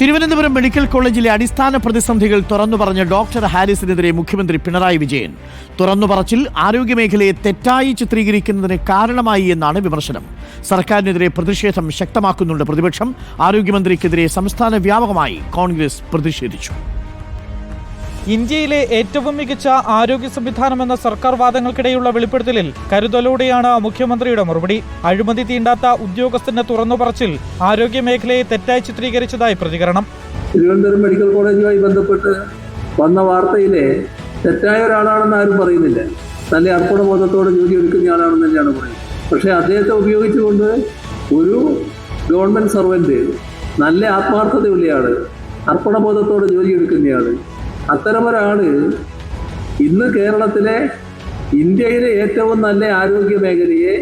Thiruvananthapuram medical കോളേജിലെ അടിസ്ഥാന പ്രതിസന്ധികൾ തുറന്നു പറഞ്ഞ ഡോക്ടർ ഹാരിസിനെതിരെ മുഖ്യമന്ത്രി പിണറായി വിജയൻ. തുറന്നു പറച്ചിൽ ആരോഗ്യമേഖലയെ തെറ്റായി ചിത്രീകരിക്കുന്നതിന് കാരണമായി എന്നാണ് വിമർശനം. സർക്കാരിനെതിരെ പ്രതിഷേധം ശക്തമാക്കുന്നുണ്ട് പ്രതിപക്ഷം. ആരോഗ്യമന്ത്രിക്കെതിരെ സംസ്ഥാന വ്യാപകമായി കോൺഗ്രസ് പ്രതിഷേധിച്ചു. ഇന്ത്യയിലെ ഏറ്റവും മികച്ച ആരോഗ്യ സംവിധാനമെന്ന സർക്കാർ വാദങ്ങൾക്കിടെയുള്ള വെളിപ്പെടുത്തലിൽ കരുതലോടെയാണ് മുഖ്യമന്ത്രിയുടെ മറുപടി. അഴിമതി തീണ്ടാത്ത ഉദ്യോഗസ്ഥന്റെ തുറന്നു പറച്ചിൽ ആരോഗ്യ മേഖലയെ തെറ്റായി ചിത്രീകരിച്ചതായി പ്രതികരണം. തിരുവനന്തപുരം മെഡിക്കൽ കോളേജുമായി ബന്ധപ്പെട്ട് വന്ന വാർത്തയിലെ തെറ്റായ ഒരാളാണെന്ന് ആരും പറയുന്നില്ല. നല്ല അർപ്പണബോധത്തോടെ ജോലി എടുക്കുന്ന ആളാണെന്ന് തന്നെയാണ് പറയുന്നത്. പക്ഷേ അദ്ദേഹത്തെ ഉപയോഗിച്ചുകൊണ്ട് ഒരു ഗവൺമെന്റ് സർവന്റ് നല്ല ആത്മാർത്ഥതയുള്ളയാൾ അർപ്പണബോധത്തോടെ ജോലി എടുക്കുന്നയാൾ അത്തരമൊരാൾ ഇന്ന് കേരളത്തിലെ ഇന്ത്യയിലെ ഏറ്റവും നല്ല ആരോഗ്യ മേഖലയെ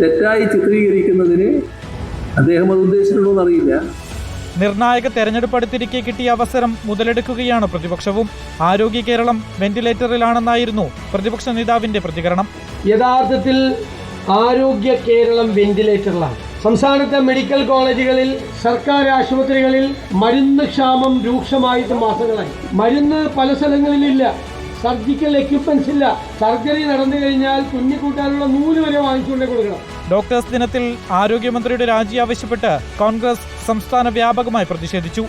തെറ്റായി ചിത്രീകരിക്കുന്നതിന് അദ്ദേഹം അത് ഉദ്ദേശിച്ചിട്ടുണ്ടോ എന്നറിയില്ല. നിർണായക തെരഞ്ഞെടുപ്പ് അടുത്തിരിക്കെ കിട്ടിയ അവസരം മുതലെടുക്കുകയാണ് പ്രതിപക്ഷവും. ആരോഗ്യ കേരളം വെന്റിലേറ്ററിലാണെന്നായിരുന്നു പ്രതിപക്ഷ നേതാവിന്റെ പ്രതികരണം. യഥാർത്ഥത്തിൽ ആരോഗ്യ കേരളം വെന്റിലേറ്ററിലാണ്. സംസ്ഥാനത്തെ മെഡിക്കൽ കോളേജുകളിൽ സർക്കാർ ആശുപത്രികളിൽ മരുന്ന് ക്ഷാമം രൂക്ഷമായിട്ട് മാസങ്ങളായി. മരുന്ന് പല സ്ഥലങ്ങളിലില്ല. സർജിക്കൽ എക്യുപ്മെന്റ്സ് ഇല്ല. സർജറി നടന്നു കഴിഞ്ഞാൽ കുഞ്ഞിക്കൂട്ടാനുള്ള നൂൽ വരെ വാങ്ങിച്ചുകൊണ്ടേ കൊടുക്കണം. ഡോക്ടേഴ്സ് ദിനത്തിൽ ആരോഗ്യമന്ത്രിയുടെ രാജി ആവശ്യപ്പെട്ട് കോൺഗ്രസ് സംസ്ഥാന വ്യാപകമായി പ്രതിഷേധിച്ചു.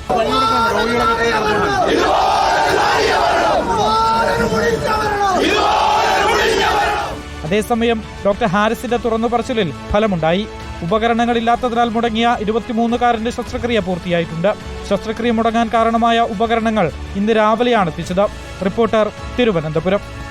അതേസമയം ഡോക്ടർ ഹാരിസിന്റെ തുറന്നു പറച്ചിലിൽ ഫലമുണ്ടായി. ഉപകരണങ്ങളില്ലാത്തതിനാൽ മുടങ്ങിയ ഇരുപത്തിമൂന്നുകാരന്റെ ശസ്ത്രക്രിയ പൂർത്തിയായിട്ടുണ്ട്. ശസ്ത്രക്രിയ മുടങ്ങാൻ കാരണമായ ഉപകരണങ്ങൾ ഇന്ന് രാവിലെയാണ് എത്തിച്ചത്. റിപ്പോർട്ടർ തിരുവനന്തപുരം.